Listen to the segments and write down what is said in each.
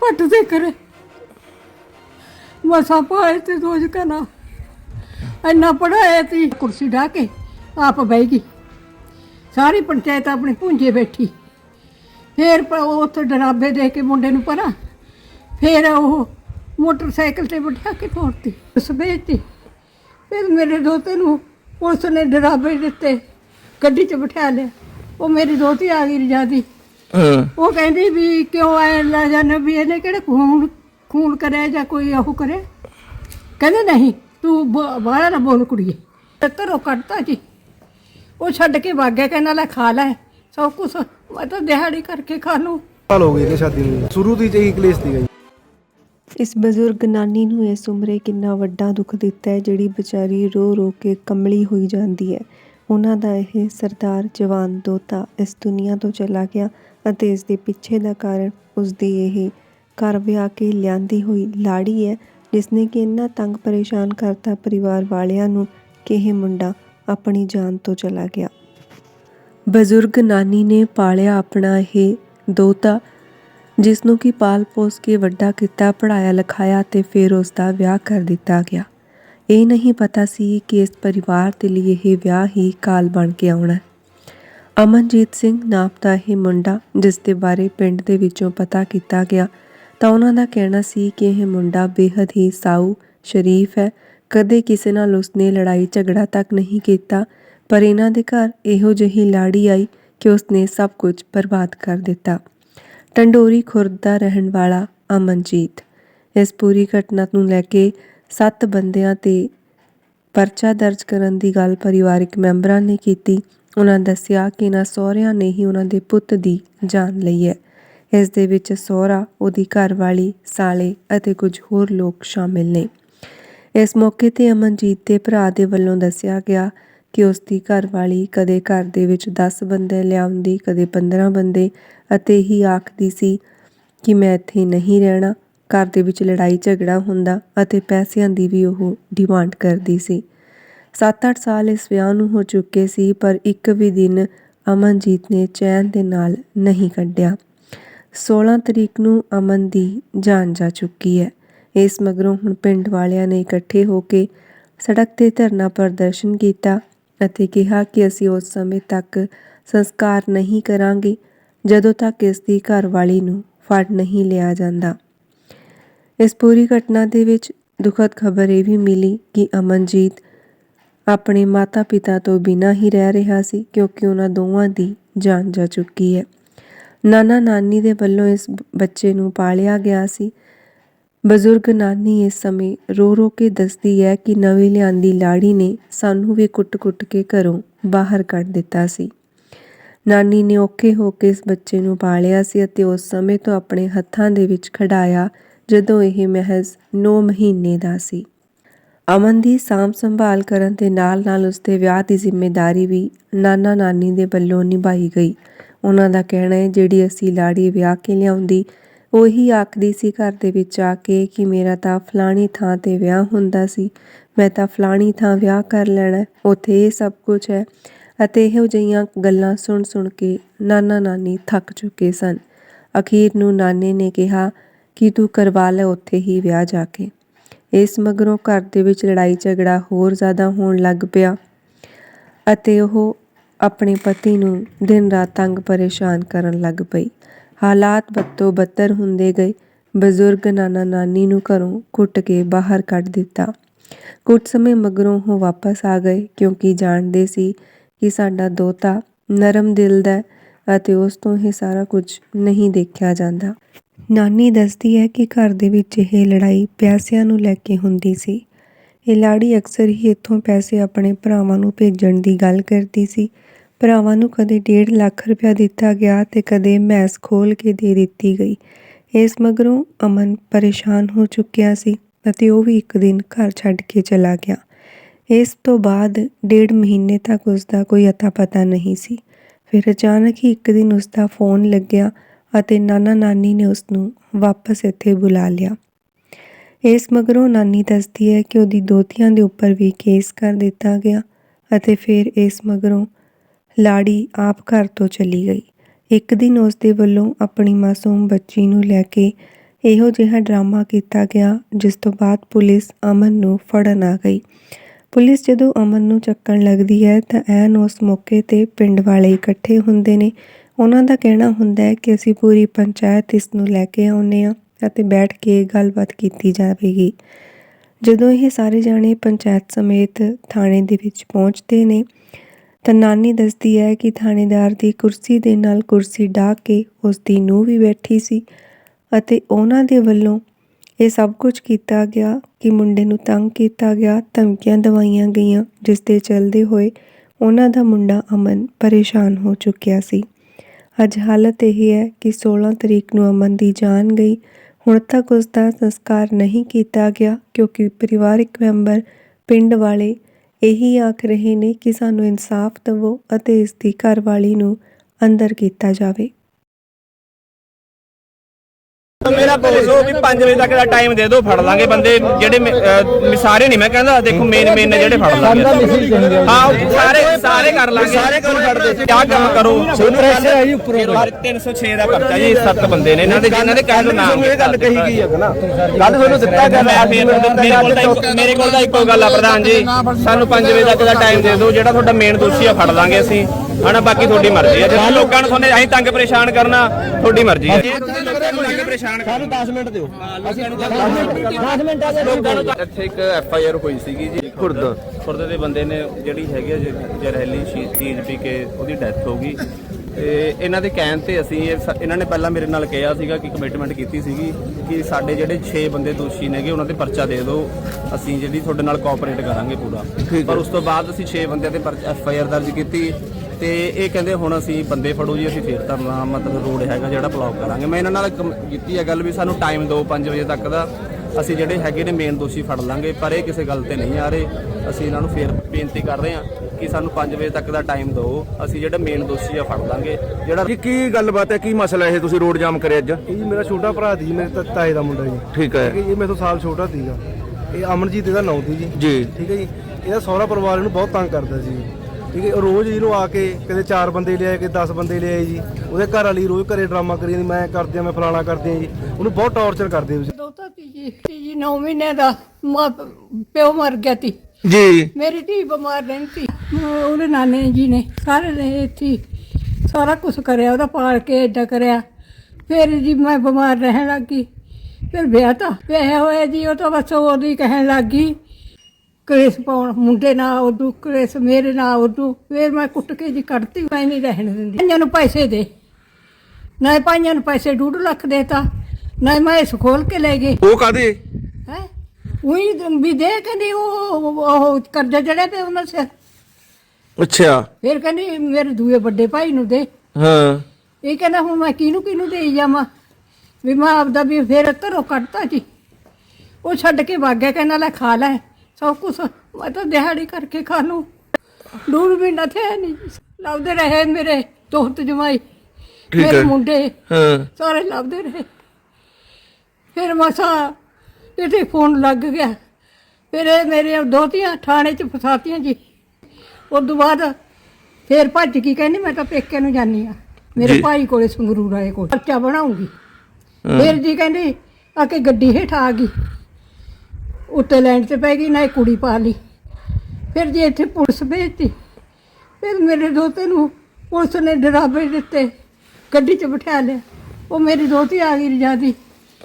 ਪੱਟ ਦੇ ਕਰੇ। ਮਸਾ ਪਾਏ ਤੇ ਦੋਜ ਕਨਾ ਇੰਨਾ ਪੜਾਇਆ ਤੀ, ਕੁਰਸੀ ਢਾ ਕੇ ਆਪ ਬਹਿ ਗਈ। ਸਾਰੀ ਪੰਚਾਇਤ ਆਪਣੇ ਪੁੰਜੇ ਬੈਠੀ। ਫੇਰ ਪ- ਉੱਥੇ ਡਰਾਬੇ ਦੇ ਕੇ ਮੁੰਡੇ ਨੂੰ ਪਰਾਂ ਫੇਰ ਉਹ ਮੋਟਰਸਾਈਕਲ ਤੇ ਬਿਠਾ ਕੇ ਤੋਰਤੀ, ਉਸ ਵੇਚਤੀ। ਫਿਰ ਮੇਰੇ ਦੋਤੇ ਨੂੰ ਪੁਲਿਸ ਨੇ ਡਰਾਬੇ ਦਿੱਤੇ, ਗੱਡੀ 'ਚ ਬਿਠਾ ਲਿਆ। ਉਹ ਮੇਰੀ ਦੋਤੀ ਆ ਗਈ ਰਜਾਦੀ। ਹੂੰ। ਉਹ ਕਹਿੰਦੀ ਵੀ ਕਿਉਂ ਆਏ ਲੈ ਜਾਣਾ ਵੀ ਇਹਨੇ ਕਿਹੜੇ ਖੂਨ ਖੂਨ ਕਰਿਆ ਜਾਂ ਕੋਈ ਉਹ ਕਰੇ ਕਹਿੰਦੇ ਨਹੀਂ ਤੂੰ ਬਾਹਰ ਨਾ ਬੋਲ ਕੁੜੀਏ। ਤੇ ਘਰੋਂ ਕੱਢਤਾ ਜੀ। ਉਹ ਛੱਡ ਕੇ ਵਗ ਗਿਆ ਕਹਿੰਦਾ ਲੈ ਖਾ ਲੈ। ਸਭ ਕੁਛ ਮੈਂ ਤਾਂ ਦਿਹਾੜੀ ਕਰਕੇ ਖਾ ਲੂੰ ਸਾਲ ਹੋ ਗਏ ਨੇ ਸ਼ਾਦੀ ਨੂੰ। ਸ਼ੁਰੂ ਤੋਂ ਹੀ ਇਹੀ ਕਲੇਸ਼ ਸੀਗਾ ਜੀ। ਇਸ ਬਜ਼ੁਰਗ ਨਾਨੀ ਨੂੰ ਇਸ ਉਮਰੇ ਕਿੰਨਾ ਵੱਡਾ ਦੁੱਖ ਦਿੱਤਾ ਹੈ ਜਿਹੜੀ ਵਿਚਾਰੀ ਰੋ ਰੋ ਕੇ ਕੰਮਲੀ ਹੋਈ ਜਾਂਦੀ ਹੈ। ਉਹਨਾਂ ਦਾ ਇਹ ਸਰਦਾਰ ਜਵਾਨ ਦੋਤਾ ਇਸ ਦੁਨੀਆ ਤੋਂ ਚਲਾ ਗਿਆ ਅਤੇ ਇਸਦੇ ਪਿੱਛੇ ਦਾ ਕਾਰਨ ਉਸਦੀ ਇਹ ਘਰ ਵਿਆਹ ਕੇ ਲਿਆਂਦੀ ਹੋਈ ਲਾੜੀ ਹੈ, ਜਿਸਨੇ ਕਿ ਇੰਨਾ ਤੰਗ ਪਰੇਸ਼ਾਨ ਕਰਤਾ ਪਰਿਵਾਰ ਵਾਲਿਆਂ ਨੂੰ ਕਿ ਇਹ ਮੁੰਡਾ ਆਪਣੀ ਜਾਨ ਤੋਂ ਚਲਾ ਗਿਆ। ਬਜ਼ੁਰਗ ਨਾਨੀ ਨੇ ਪਾਲਿਆ ਆਪਣਾ ਇਹ ਦੋਹਤਾ ਜਿਸ ਨੂੰ ਕਿ ਪਾਲ ਪੋਸ ਕੇ ਵੱਡਾ ਕੀਤਾ ਪੜਾਇਆ ਲਿਖਾਇਆ ਤੇ ਫਿਰ ਉਸ ਦਾ ਵਿਆਹ ਕਰ ਦਿੱਤਾ ਗਿਆ। ਇਹ ਨਹੀਂ ਪਤਾ ਸੀ ਕਿ ਇਸ ਪਰਿਵਾਰ ਦੇ ਲਈ ਇਹ ਵਿਆਹ ਹੀ ਕਾਲ ਬਣ ਕੇ ਆਉਣਾ ਹੈ। ਅਮਨਜੀਤ ਸਿੰਘ ਨਾਮ ਦਾ ਇਹ ਮੁੰਡਾ, ਜਿਸ ਦੇ ਬਾਰੇ ਪਿੰਡ ਦੇ ਵਿੱਚੋਂ ਪਤਾ ਕੀਤਾ ਗਿਆ, ਤਾਂ ਉਹਨਾਂ ਦਾ ਕਹਿਣਾ ਸੀ ਕਿ ਇਹ ਮੁੰਡਾ ਬੇहद ਹੀ ਸਾਊ, ਸ਼ਰੀਫ ਹੈ। ਕਦੇ ਕਿਸੇ ਨਾਲ ਉਸਨੇ ਲੜਾਈ ਝਗੜਾ ਤੱਕ ਨਹੀਂ ਕੀਤਾ, ਪਰ ਇਹਨਾਂ ਦੇ ਘਰ ਇਹੋ ਜਿਹੀ ਲਾੜੀ ਆਈ ਕਿ ਉਸਨੇ ਸਭ ਕੁਝ ਬਰਬਾਦ ਕਰ ਦਿੱਤਾ। ਟੰਡੋਰੀ ਖੁਰਦ ਦਾ ਰਹਿਣ ਵਾਲਾ ਅਮਨਜੀਤ। ਇਸ ਪੂਰੀ ਘਟਨਾ ਨੂੰ ਲੈ ਕੇ ਸੱਤ ਬੰਦਿਆਂ ਤੇ ਪਰਚਾ ਦਰਜ ਕਰਨ ਦੀ ਗੱਲ ਪਰਿਵਾਰਕ ਮੈਂਬਰਾਂ ਨੇ ਕੀਤੀ। ਉਹਨਾਂ ਦੱਸਿਆ ਕਿ ਇਹਨਾਂ ਸਹੁਰਿਆਂ ਨੇ ਹੀ ਉਹਨਾਂ ਦੇ ਪੁੱਤ ਦੀ ਜਾਨ ਲਈ ਹੈ। ਇਸ ਦੇ ਵਿੱਚ ਸਹੁਰਾ, ਉਹਦੀ ਘਰਵਾਲੀ, ਸਾਲੇ ਅਤੇ ਕੁਝ ਹੋਰ ਲੋਕ ਸ਼ਾਮਿਲ ਨੇ। ਇਸ ਮੌਕੇ ਤੇ ਅਮਨਜੀਤ ਦੇ ਭਰਾ ਦੇ ਵੱਲੋਂ ਦੱਸਿਆ ਗਿਆ ਕਿ ਉਸ ਦੀ ਘਰਵਾਲੀ ਕਦੇ ਘਰ ਦੇ ਵਿੱਚ 10 ਬੰਦੇ ਲਿਆਉਂਦੀ, ਕਦੇ 15 ਬੰਦੇ ਅਤੇ ਹੀ ਆਖਦੀ ਸੀ ਕਿ ਮੈਂ ਇੱਥੇ ਨਹੀਂ ਰਹਿਣਾ। ਘਰ ਦੇ ਵਿੱਚ ਲੜਾਈ ਝਗੜਾ ਹੁੰਦਾ ਅਤੇ ਪੈਸਿਆਂ ਦੀ ਵੀ ਉਹ ਡਿਮਾਂਡ ਕਰਦੀ ਸੀ। 7-8 ਸਾਲ ਇਸ ਵਿਆਹ ਨੂੰ ਹੋ ਚੁੱਕੇ ਸੀ, ਪਰ ਇੱਕ ਵੀ ਦਿਨ ਅਮਨਜੀਤ ਨੇ ਚੈਨ ਦੇ ਨਾਲ ਨਹੀਂ ਕੱਢਿਆ। 16 ਤਰੀਕ ਨੂੰ ਅਮਨ ਦੀ ਜਾਨ ਜਾ ਚੁੱਕੀ ਹੈ। ਇਸ ਮਗਰੋਂ ਹੁਣ ਪਿੰਡ ਵਾਲਿਆਂ ਨੇ ਇਕੱਠੇ ਹੋ ਕੇ ਸੜਕ ਤੇ ਧਰਨਾ ਪ੍ਰਦਰਸ਼ਨ ਕੀਤਾ ਅਤੇ ਕਿਹਾ ਕਿ ਅਸੀਂ ਉਸ ਸਮੇਂ ਤੱਕ ਸੰਸਕਾਰ ਨਹੀਂ ਕਰਾਂਗੇ, ਜਦੋਂ ਤੱਕ ਇਸ ਦੀ ਘਰਵਾਲੀ ਨੂੰ ਫੜ ਨਹੀਂ ਲਿਆ ਜਾਂਦਾ। ਇਸ ਪੂਰੀ ਘਟਨਾ ਦੇ ਵਿੱਚ ਦੁਖਦ ਖਬਰ ਇਹ ਵੀ ਮਿਲੀ ਕਿ ਅਮਨਜੀਤ ਆਪਣੇ ਮਾਤਾ-ਪਿਤਾ ਤੋਂ ਬਿਨਾਂ ਹੀ ਰਹਿ ਰਿਹਾ ਸੀ ਕਿਉਂਕਿ ਉਹਨਾਂ ਦੋਵਾਂ ਦੀ ਜਾਨ ਜਾ ਚੁੱਕੀ ਹੈ। ਨਾਨਾ ਨਾਨੀ ਦੇ ਵੱਲੋਂ ਇਸ ਬੱਚੇ ਨੂੰ ਪਾਲਿਆ ਗਿਆ ਸੀ। ਬਜ਼ੁਰਗ ਨਾਨੀ ਇਸ ਸਮੇਂ ਰੋ ਰੋ ਕੇ ਦੱਸਦੀ ਹੈ ਕਿ ਨਵੀਂ ਲਿਆਂਦੀ ਲਾੜੀ ਨੇ ਸਾਨੂੰ ਵੀ ਕੁੱਟ-ਕੁੱਟ ਕੇ ਘਰੋਂ ਬਾਹਰ ਕੱਢ ਦਿੱਤਾ ਸੀ। ਨਾਨੀ ਨੇ ਔਖੇ ਹੋ ਕੇ ਇਸ ਬੱਚੇ ਨੂੰ ਪਾਲਿਆ ਸੀ ਅਤੇ ਉਸ ਸਮੇਂ ਤੋਂ ਆਪਣੇ ਹੱਥਾਂ ਦੇ ਵਿੱਚ ਖੜਾਇਆ ਜਦੋਂ ਇਹ ਮਹਿਜ਼ 9 ਮਹੀਨੇ ਦਾ ਸੀ। ਅਮਨ ਦੀ ਸਾਂਭ ਸੰਭਾਲ ਕਰਨ ਦੇ ਨਾਲ-ਨਾਲ ਉਸਦੇ ਵਿਆਹ ਦੀ ਜ਼ਿੰਮੇਵਾਰੀ ਵੀ ਨਾਨਾ ਨਾਨੀ ਦੇ ਵੱਲੋਂ ਨਿਭਾਈ ਗਈ। ਉਹਨਾਂ ਦਾ ਕਹਿਣਾ ਹੈ, ਜਿਹੜੀ ਅਸੀਂ ਲਾੜੀ ਵਿਆਹ ਕੇ ਲਿਆਉਂਦੀ, ਉਹੀ ਆਖਦੀ ਸੀ ਘਰ ਦੇ ਵਿੱਚ ਆ ਕੇ ਕਿ ਮੇਰਾ ਤਾਂ ਫਲਾਣੀ ਥਾਂ ਤੇ ਵਿਆਹ ਹੁੰਦਾ ਸੀ। ਮੈਂ ਤਾਂ ਫਲਾਣੀ ਥਾਂ ਵਿਆਹ ਕਰ ਲੈਣਾ ਉੱਥੇ ਇਹ ਸਭ ਕੁਝ ਹੈ ਅਤੇ ਇਹੋ ਜਿਹੀਆਂ ਗੱਲਾਂ ਸੁਣ ਸੁਣ ਕੇ ਨਾਨਾ ਨਾਨੀ ਥੱਕ ਚੁੱਕੇ ਸਨ। ਅਖੀਰ ਨੂੰ ਨਾਨੇ ਨੇ ਕਿਹਾ ਕਿ ਤੂੰ ਕਰਵਾ ਲੈ ਉੱਥੇ ਹੀ ਵਿਆਹ ਜਾ ਕੇ। ਇਸ ਮਗਰੋਂ ਘਰ ਦੇ ਵਿੱਚ ਲੜਾਈ ਝਗੜਾ ਹੋਰ ਜ਼ਿਆਦਾ ਹੋਣ ਲੱਗ ਪਿਆ ਅਤੇ ਉਹ ਆਪਣੇ ਪਤੀ ਨੂੰ ਦਿਨ ਰਾਤ ਤੰਗ ਪਰੇਸ਼ਾਨ ਕਰਨ ਲੱਗ ਪਈ। ਹਾਲਾਤ ਬੱਤੋ ਬੱਤਰ ਹੁੰਦੇ ਗਏ। ਬਜ਼ੁਰਗ ਨਾਨਾ ਨਾਨੀ ਨੂੰ ਘਰੋਂ ਕੁੱਟ ਕੇ ਬਾਹਰ ਕੱਢ ਦਿੱਤਾ। ਕੁਝ ਸਮੇਂ ਮਗਰੋਂ ਉਹ ਵਾਪਸ ਆ ਗਏ ਕਿਉਂਕਿ ਜਾਣਦੇ ਸੀ ਕਿ ਸਾਡਾ ਦੋਤਾ ਨਰਮ ਦਿਲ ਦਾ ਅਤੇ ਉਸ ਤੋਂ ਇਹ ਸਾਰਾ ਕੁਝ ਨਹੀਂ ਦੇਖਿਆ ਜਾਂਦਾ। ਨਾਨੀ ਦੱਸਦੀ ਹੈ ਕਿ ਘਰ ਦੇ ਵਿੱਚ ਇਹ ਲੜਾਈ ਪੈਸਿਆਂ ਨੂੰ ਲੈ ਕੇ ਹੁੰਦੀ ਸੀ। ਇਹ ਲਾੜੀ ਅਕਸਰ ਹੀ ਇੱਥੋਂ ਪੈਸੇ ਆਪਣੇ ਭਰਾਵਾਂ ਨੂੰ ਭੇਜਣ ਦੀ ਗੱਲ ਕਰਦੀ ਸੀ। ਭਰਾਵਾਂ ਨੂੰ ਕਦੇ 1.5 ਲੱਖ ਰੁਪਇਆ ਦਿੱਤਾ ਗਿਆ ਤੇ ਕਦੇ ਮੈਸ ਖੋਲ ਕੇ ਦੇ ਦਿੱਤੀ ਗਈ। ਇਸ ਮਗਰੋਂ ਅਮਨ ਪਰੇਸ਼ਾਨ ਹੋ ਚੁੱਕਿਆ ਸੀ ਅਤੇ ਉਹ ਵੀ ਇੱਕ ਦਿਨ ਘਰ ਛੱਡ ਕੇ ਚਲਾ ਗਿਆ। ਇਸ ਤੋਂ ਬਾਅਦ ਡੇਢ ਮਹੀਨੇ ਤੱਕ ਉਸ ਦਾ ਕੋਈ ਅਤਾ ਪਤਾ ਨਹੀਂ ਸੀ। ਫਿਰ ਅਚਾਨਕ ਹੀ ਇੱਕ ਦਿਨ ਉਸ ਦਾ ਫੋਨ ਲੱਗਿਆ ਅਤੇ ਨਾਨਾ ਨਾਨੀ ਨੇ ਉਸ ਨੂੰ ਵਾਪਸ ਇੱਥੇ ਬੁਲਾ ਲਿਆ। ਇਸ ਮਗਰੋਂ ਨਾਨੀ ਦੱਸਦੀ ਹੈ ਕਿ ਉਹਦੀ ਦੋਤੀਆਂ ਦੇ ਉੱਪਰ ਵੀ ਕੇਸ ਕਰ ਦਿੱਤਾ ਗਿਆ ਅਤੇ ਫਿਰ ਇਸ ਮਗਰੋਂ ਲਾੜੀ ਆਪ ਘਰ ਤੋਂ ਚਲੀ ਗਈ। ਇੱਕ ਦਿਨ ਉਸ ਦੇ ਵੱਲੋਂ ਆਪਣੀ ਮਾਸੂਮ ਬੱਚੀ ਨੂੰ ਲੈ ਕੇ ਇਹੋ ਜਿਹਾ ਡਰਾਮਾ ਕੀਤਾ ਗਿਆ, ਜਿਸ ਤੋਂ ਬਾਅਦ ਪੁਲਿਸ ਅਮਨ ਨੂੰ ਫੜਨ ਆ ਗਈ। ਪੁਲਿਸ ਜਦੋਂ ਅਮਨ ਨੂੰ ਚੱਕਣ ਲੱਗਦੀ ਹੈ ਤਾਂ ਐਨ ਉਸ ਮੌਕੇ ਤੇ ਪਿੰਡ ਵਾਲੇ ਇਕੱਠੇ ਹੁੰਦੇ ਨੇ ਉਹਨਾਂ ਦਾ ਕਹਿਣਾ ਹੁੰਦਾ ਹੈ ਕਿ ਅਸੀਂ ਪੂਰੀ ਪੰਚਾਇਤ ਇਸ ਨੂੰ ਲੈ ਕੇ ਆਉਨੇ ਆ ਅਤੇ ਬੈਠ ਕੇ ਗੱਲਬਾਤ ਕੀਤੀ ਜਾਵੇਗੀ। ਜਦੋਂ ਇਹ ਸਾਰੇ ਜਾਣੇ ਪੰਚਾਇਤ ਸਮੇਤ ਥਾਣੇ ਦੇ ਵਿੱਚ ਪਹੁੰਚਦੇ ਨੇ, ਤਾਂ ਨਾਨੀ ਦੱਸਦੀ ਹੈ ਕਿ ਥਾਣੇਦਾਰ ਦੀ ਕੁਰਸੀ ਦੇ ਨਾਲ ਕੁਰਸੀ ਢਾ ਕੇ ਉਸ ਦੀ ਨੂੰਹ ਵੀ ਬੈਠੀ ਸੀ ਅਤੇ ਉਹਨਾਂ ਦੇ ਵੱਲੋਂ ਇਹ ਸਭ ਕੁਝ ਕੀਤਾ ਗਿਆ ਕਿ ਮੁੰਡੇ ਨੂੰ ਤੰਗ ਕੀਤਾ ਗਿਆ, ਧਮਕੀਆਂ ਦਵਾਈਆਂ ਗਈਆਂ, ਜਿਸ ਦੇ ਚੱਲਦੇ ਹੋਏ ਉਹਨਾਂ ਦਾ ਮੁੰਡਾ ਅਮਨ ਪਰੇਸ਼ਾਨ ਹੋ ਚੁੱਕਿਆ ਸੀ। ਅੱਜ ਹਾਲਤ ਇਹ ਹੈ ਕਿ 16 ਤਰੀਕ ਨੂੰ ਅਮਨ ਦੀ ਜਾਨ ਗਈ। ਹੁਣ ਤੱਕ ਉਸ ਦਾ ਸੰਸਕਾਰ ਨਹੀਂ ਕੀਤਾ ਗਿਆ ਕਿਉਂਕਿ ਪਰਿਵਾਰਿਕ ਮੈਂਬਰ ਪਿੰਡ ਵਾਲੇ ਇਹੀ ਆਖ ਰਹੇ ਨੇ ਕਿ ਸਾਨੂੰ ਇਨਸਾਫ ਦਿਵੋ ਅਤੇ ਇਸ ਦੀ ਘਰਵਾਲੀ ਨੂੰ ਅੰਦਰ ਕੀਤਾ ਜਾਵੇ। ਮੇਰਾ ਭਰੋਸਾ ਵੀ 5 ਵਜੇ ਤੱਕ ਦਾ ਟਾਈਮ ਦੇ ਦਿਓ ਫੜ ਲਾਂਗੇ ਬੰਦੇ। ਜਿਹੜੇ ਮੇ- ਅਹ ਸਾਰੇ ਨਹੀਂ ਮੈਂ ਕਹਿੰਦਾ ਦੇਖੋ ਮੇਨ ਮੇਨ ਨੇ ਜਿਹੜੇ ਫੜ ਲਾਂਗੇ। ਹਾਂ ਸਾਰੇ ਸਾਰੇ ਕਰ ਲਾਂਗੇ। ਸਾਰੇ ਕਿਉਂ ਫੜਦੇ ਕਿਆ ਕੰਮ ਕਰੋ? ਪ੍ਰੈਸ਼ਰ ਹੈ ਜੀ ਉੱਪਰੋਂ 306 ਦਾ ਪਰਚਾ ਜੀ ਸੱਤ ਬੰਦੇ ਨੇ। ਇਹਨਾਂ ਦੇ ਜਿਨ੍ਹਾਂ ਦੇ ਕਹਿ ਦੋ ਨਾਮ ਇਹ ਗੱਲ ਕਹੀ ਗਈ ਹੈ ਨਾ। ਗੱਲ ਤੁਹਾਨੂੰ ਦਿੱਤਾ ਗਿਆ ਮੈਂ ਫਿਰ ਮੇਰੇ ਕੋਲ ਤਾਂ ਇੱਕੋ- ਮੇਰੇ ਕੋਲ ਤਾਂ ਇੱਕੋ ਗੱਲ ਆ ਪ੍ਰਧਾਨ ਜੀ। ਸਾਨੂੰ 5 ਵਜੇ ਤੱਕ ਦਾ ਟਾਈਮ ਦੇ ਦਿਓ। ਜਿਹੜਾ ਤੁਹਾਡਾ ਮੇਨ ਦੋਸ਼ੀ ਆ ਫੜ ਲਾਂਗੇ ਅਸੀਂ। ਹਨਾ ਬਾਕੀ ਤੁਹਾਡੀ ਮਰਜ਼ੀ ਹੈ। ਜੇ ਲੋਕਾਂ ਨੂੰ ਤੁਹਾਨੂੰ ਅਸੀਂ ਤੰਗ ਪਰੇਸ਼ਾਨ ਕਰਨਾ ਤੁਹਾਡੀ ਮਰਜ਼ੀ ਹੈ। ਜੇ ਤੁਸੀਂ ਲੋਕਾਂ ਨੂੰ ਤੰਗ ਪਰੇਸ਼ਾਨ ਸਾਨੂੰ 10 ਮਿੰਟ ਦਿਓ। ਅਸੀਂ 10 ਮਿੰਟ ਆ ਲੋਕਾਂ ਨੂੰ ਇੱਥੇ ਇੱਕ ਐਫ ਆਈ ਆਰ ਹੋਈ ਸੀਗੀ ਜੀ। ਖੁਰਦ। ਖੁਰਦ ਦੇ ਬੰਦੇ ਨੇ ਜਿਹੜੀ ਹੈਗੀ ਆ ਜ- ਜ਼ਹਿਰੀਲੀ ਸ਼ੀ- ਚੀਜ਼ ਪੀ ਕੇ ਉਹਦੀ ਡੈਥ ਹੋ ਗਈ। ਤੇ ਇਹਨਾਂ ਦੇ ਕਹਿਣ ਤੇ ਅਸੀਂ ਇਹਨਾਂ ਨੇ ਪਹਿਲਾਂ ਮੇਰੇ ਨਾਲ ਕਿਹਾ ਸੀਗਾ ਕਿ ਕਮਿਟਮੈਂਟ ਕੀਤੀ ਸੀਗੀ ਕਿ ਸਾਡੇ ਜਿਹੜੇ 6 ਬੰਦੇ ਦੋਸ਼ੀ ਨੇਗੇ ਉਹਨਾਂ ਤੇ ਪਰਚਾ ਦੇ ਦਿਓ। ਅਸੀਂ ਜਿਹੜੀ ਤੁਹਾਡੇ ਨਾਲ ਕੋਆਪਰੇਟ ਕਰਾਂਗੇ ਪੂਰਾ। ਪਰ ਉਸ ਤੋਂ ਬਾਅਦ ਅਸੀਂ 6 ਬੰਦਿਆਂ ਤੇ ਐਫ ਆਈ ਆਰ ਦਰਜ ਕੀਤੀ। ਤੇ ਇਹ ਕਹਿੰਦੇ ਹੁਣ ਅਸੀਂ ਬੰਦੇ ਫੜੋ ਜੀ ਅਸੀਂ ਫੇਰ ਧਰਨਾ ਮਤਲਬ ਰੋਡ ਹੈਗਾ ਜਿਹੜਾ ਬਲੌਕ ਕਰਾਂਗੇ। ਮੈਂ ਇਹਨਾਂ ਨਾਲ ਕਮ- ਕੀਤੀ ਹੈ ਗੱਲ ਵੀ ਸਾਨੂੰ ਟਾਈਮ ਦਿਓ 5 ਵਜੇ ਤੱਕ ਦਾ। ਅਸੀਂ ਜਿਹੜੇ ਹੈਗੇ ਨੇ ਮੇਨ ਦੋਸ਼ੀ ਫੜ ਲਾਂਗੇ ਪਰ ਇਹ ਕਿਸੇ ਗੱਲ ਤੇ ਨਹੀਂ ਆ ਰਹੇ। ਅਸੀਂ ਇਹਨਾਂ ਨੂੰ ਫੇਰ ਬੇਨਤੀ ਕਰ ਰਹੇ ਹਾਂ ਕਿ ਸਾਨੂੰ 5 ਵਜੇ ਤੱਕ ਦਾ ਟਾਈਮ ਦਿਓ ਅਸੀਂ ਜਿਹੜਾ ਮੇਨ ਦੋਸ਼ੀ ਆ ਫੜ ਲਾਂਗੇ। ਜਿਹੜਾ ਜੀ ਕੀ ਗੱਲਬਾਤ ਹੈ? ਕੀ ਮਸਲਾ ਇਹ? ਤੁਸੀਂ ਰੋਡ ਜਾਮ ਕਰਿਆ ਅੱਜ? ਇਹ ਜੀ ਮੇਰਾ ਛੋਟਾ ਭਰਾ ਦੀ ਮੇਰੇ ਤਾ- ਤਾਏ ਦਾ ਮੁੰਡਾ ਜੀ। ਠੀਕ ਹੈ। ਠੀਕ ਹੈ ਜੀ, ਇਹ ਮੇਰੇ ਤੋਂ ਸਾਲ ਛੋਟਾ ਸੀਗਾ। ਇਹ ਅਮਨਜੀਤ ਇਹਦਾ ਨਾਂ ਸੀ ਜੀ। ਜੀ। ਠੀਕ ਹੈ ਜੀ। ਇਹਦਾ ਸਹੁਰਾ ਪਰਿਵਾਰ ਇਹਨੂੰ ਬਹੁਤ ਤੰਗ ਕਰਦਾ ਸੀ। ਠੀਕ ਹੈ ਉਹ ਰੋਜ਼ ਇਹਨੂੰ ਆ ਕੇ ਕਦੇ 4 ਬੰਦੇ ਲਿਆਏ ਕਿ 10 ਬੰਦੇ ਲਿਆਏ ਜੀ। ਉਹਦੇ ਘਰ ਵਾਲੀ ਰੋਜ਼ ਘਰੇ ਡਰਾਮਾ ਕਰੀ ਜਾਂਦੀ ਮੈਂ ਕਰਦਿਆਂ ਮੈਂ ਫਲਾਣਾ ਕਰਦਿਆਂ ਜੀ। ਉਹਨੂੰ ਬਹੁਤ ਟੌਰਚਰ ਕਰਦੇ ਸੀ ਦੋਤਾ ਤੀਜੀ ਤੀਜੀ 9 ਮਹੀਨੇ ਦਾ ਮਾਂ ਪਿਓ ਮਰ ਗਿਆ ਤੀ ਜੀ। ਮੇਰੀ ਧੀ ਬਿਮਾਰ ਰਹਿੰਦੀ। ਸੀ ਉਹਦੇ ਨਾਨੇ ਜੀ ਨੇ ਸਾਰੇ ਨੇ ਇੱਥੇ ਹੀ ਸਾਰਾ ਕੁਝ ਕਰਿਆ ਉਹਦਾ ਪਾਲ ਕੇ ਏਦਾਂ ਕਰਿਆ। ਫਿਰ ਜੀ ਮੈਂ ਬਿਮਾਰ ਰਹਿਣ ਲੱਗੀ ਫਿਰ ਵਿਆਹ ਤਾਂ ਵਿਆਹ ਹੋਇਆ ਜੀ ਉਹ ਤਾਂ ਬਸ ਉਹਦੀ ਕਹਿਣ ਲੱਗੀ ਕਲੇਸ਼ ਪਾਉਣ ਮੁੰਡੇ ਨਾਲ ਉਦੋਂ ਕਲੇਸ਼ ਮੇਰੇ ਨਾਲ ਉਦੋਂ ਫਿਰ ਮੈਂ ਕੁੱਟ ਕੇ ਜੀ ਕੱਢਤੀ ਮੈਂ ਨਹੀਂ ਰਹਿਣ ਦਿੰਦੀ। ਪੰਜਾਂ ਨੂੰ ਪੈਸੇ ਦੇ। ਨਾ ਪੰਜਾਂ ਨੂੰ ਪੈਸੇ ਡੂਢ ਲੱਖ ਦੇਤਾ ਨਾ ਮੈਂ ਇਸ ਖੋਲ ਕੇ ਲੈ ਗਏ। ਉਹ ਕਾਦੇ ਹੈ? ਉਹੀ ਵੀ ਦੇ ਕਹਿੰਦੀ ਉਹ ਉਹ ਕਰਜ਼ਾ ਜੜਿਆ ਤੇ ਉਹਨਾਂ ਸੇ ਅੱਛਾ। ਫਿਰ ਕਹਿੰਦੀ ਮੇਰੇ ਦੂਏ ਵੱਡੇ ਭਾਈ ਨੂੰ ਦੇ। ਹਾਂ। ਇਹ ਕਹਿੰਦਾ ਹੁਣ ਮੈਂ ਕਿਹਨੂੰ ਕਿਹਨੂੰ ਦੇਈ ਜਾਵਾਂ? ਵੀ ਮੈਂ ਆਪਦਾ ਵੀ ਫਿਰ ਘਰੋਂ ਕੱਢਤਾ ਜੀ। ਉਹ ਛੱਡ ਕੇ ਵਗ ਗਿਆ ਕਹਿੰਦਾ ਲੈ ਖਾ ਲੈ। ਸਭ ਕੁਛ ਮੈਂ ਤਾਂ ਦਿਹਾੜੀ ਕਰਕੇ ਖਾ ਲੂੰ। ਡੂੜ ਵੀ ਨਾ ਥੇ ਨਹੀਂ ਲੱਭਦੇ ਰਹੇ ਮੇਰੇ ਦੋਸਤ ਜਮਾਈ। ਠੀਕ ਮੇਰੇ ਹੈ। ਮੁੰਡੇ। ਹਾਂ। ਸਾਰੇ ਲੱਭਦੇ ਰਹੇ। ਫਿਰ ਮਸਾ ਇਹਦੇ ਫੋਨ ਲੱਗ ਗਿਆ। ਫਿਰ ਇਹ ਮੇਰੇ ਦੋਤੀਆਂ ਥਾਣੇ 'ਚ ਫਸਾਤੀਆਂ ਜੀ। ਉਸ ਤੋਂ ਬਾਅਦ ਫਿਰ ਭੱਜ ਗਈ। ਕਹਿੰਦੀ ਮੈਂ ਤਾਂ ਪੇਕੇ ਨੂੰ ਜਾਨੀ ਆ ਮੇਰੇ ਜੀ। ਭਾਈ ਕੋਲੇ ਸੰਗਰੂਰ ਆਏ ਕੋਲ। ਖਰਚਾ ਬਣਾਉਂਗੀ। ਫਿਰ ਜੀ ਕਹਿੰਦੀ ਆ ਕੇ ਗੱਡੀ ਹੇਠ ਆ ਗਈ। ਉੱਤੇ ਲੈਣ ਤੇ ਪੈ ਗਈ ਨਾ ਇਹ ਕੁੜੀ ਪਾ ਲਈ। ਫਿਰ ਜੀ ਇੱਥੇ ਪੁਲਿਸ ਭੇਜਤੀ ਫਿਰ ਮੇਰੇ ਦੋਤੇ ਨੂੰ ਪੁਲਿਸ ਨੇ ਡਰਾਵੇ ਦਿੱਤੇ ਗੱਡੀ 'ਚ ਬਿਠਾ ਲਿਆ। ਉਹ ਮੇਰੀ ਦੋਤੀ ਆ ਗਈ ਰਜਾਦੀ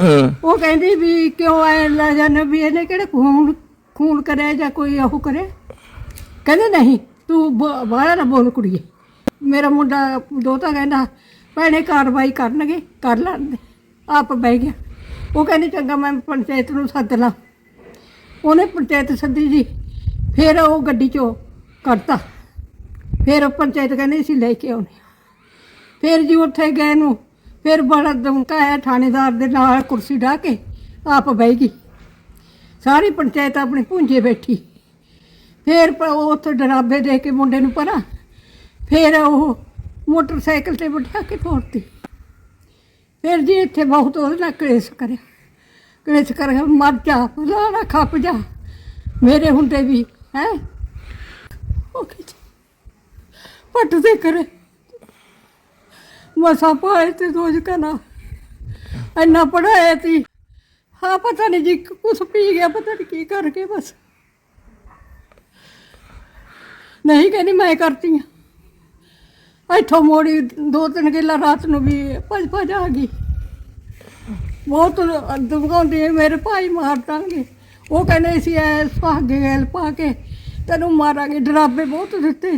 ਹਾਂ। ਉਹ ਕਹਿੰਦੀ ਵੀ ਕਿਉਂ ਆਏ ਲੈ ਜਾਨੇ ਵੀ ਇਹਨੇ ਕਿਹੜੇ ਖੂਨ ਖੂਨ ਕਰਿਆ ਜਾਂ ਕੋਈ ਉਹ ਕਰੇ ਕਹਿੰਦੇ ਨਹੀਂ ਤੂੰ ਬ- ਬਾਹਰ ਨਾ ਬੋਲ ਕੁੜੀਏ। ਮੇਰਾ ਮੁੰਡਾ ਦੋਤਾ ਕਹਿੰਦਾ ਭੈਣੇ ਕਾਰਵਾਈ ਕਰਨਗੇ ਕਰ ਲੈਂਦੇ ਆਪ ਬਹਿ ਗਿਆ। ਉਹ ਕਹਿੰਦੀ ਚੰਗਾ ਮੈਂ ਪੰਚਾਇਤ ਨੂੰ ਸੱਦ ਲਾਂ। ਉਹਨੇ ਪੰਚਾਇਤ ਸੱਦੀ ਜੀ, ਫਿਰ ਉਹ ਗੱਡੀ ਚੋਂ ਕੱਢਤਾ। ਫਿਰ ਉਹ ਪੰਚਾਇਤ ਕਹਿੰਦੀ ਸੀ ਲੈ ਕੇ ਆਉਣੇ ਫਿਰ ਜੀ ਉੱਥੇ ਗਏ ਨੂੰ, ਫਿਰ ਬੜਾ ਦਮਕਾ ਹੈ ਥਾਣੇਦਾਰ ਦੇ ਨਾਲ ਕੁਰਸੀ ਢਾ ਕੇ ਆਪ ਬਹਿ ਗਈ। ਸਾਰੀ ਪੰਚਾਇਤ ਆਪਣੇ ਪੁੰਜੇ ਬੈਠੀ। ਫਿਰ ਪ- ਉਹ ਉੱਥੇ ਡਰਾਬੇ ਦੇ ਕੇ ਮੁੰਡੇ ਨੂੰ ਪਰਾਂ ਫਿਰ ਉਹ ਮੋਟਰਸਾਈਕਲ ਤੇ ਬਿਠਾ ਕੇ ਤੋਰਤੀ ਫਿਰ ਜੀ ਇੱਥੇ ਬਹੁਤ ਉਹਦੇ ਨਾਲ ਕਲੇਸ਼ ਕਰਿਆ। ਕਲੇਸ਼ ਕਰ ਮਰ ਜਾ ਫਲਾਣਾ ਖੱਪ ਜਾ। ਮੇਰੇ ਹੁੰਦੇ ਵੀ, ਹੈ? ਉਹ ਕੀ ਪੱਟ ਦੇ ਕਰੇ। ਮਸਾ ਪਾਏ ਤੇ ਰੋਜ਼ ਕਨਾ ਇੰਨਾ ਪੜਾਇਆ ਤੀ ਹਾਂ, ਪਤਾ ਨਹੀਂ ਜੀ, ਕੁਛ ਪੀ ਗਿਆ, ਪਤਾ ਨਹੀਂ ਕੀ ਕਰਕੇ ਬਸ। ਨਹੀਂ ਕਹਿੰਦੀ ਮੈਂ ਕਰਤੀ ਆ ਇੱਥੋਂ ਮੋੜੀ ਦੋ ਤਿੰਨ ਕਿੱਲਾ ਰਾਤ ਨੂੰ ਵੀ ਭੱਜ ਭੱਜ ਆ ਗਈ। ਬਹੁਤ ਦੁਖਾਉਂਦੀ ਮੇਰੇ ਭਾਈ ਮਾਰ ਦਾਂਗੇ ਉਹ ਕਹਿੰਦੇ ਸੀ ਐ ਸੁਹਾਗੇ ਗੈਲ ਪਾ ਕੇ ਤੈਨੂੰ ਮਾਰਾਂਗੇ। ਡਰਾਬੇ ਬਹੁਤ ਦਿੱਤੇ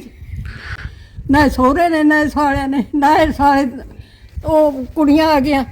ਨਾ ਸਹੁਰੇ ਨੇ, ਨਾ ਸਾਲਿਆਂ ਨੇ, ਨਾ ਇਹ ਸਾਲੇ, ਉਹ ਕੁੜੀਆਂ ਆ ਗਈਆਂ।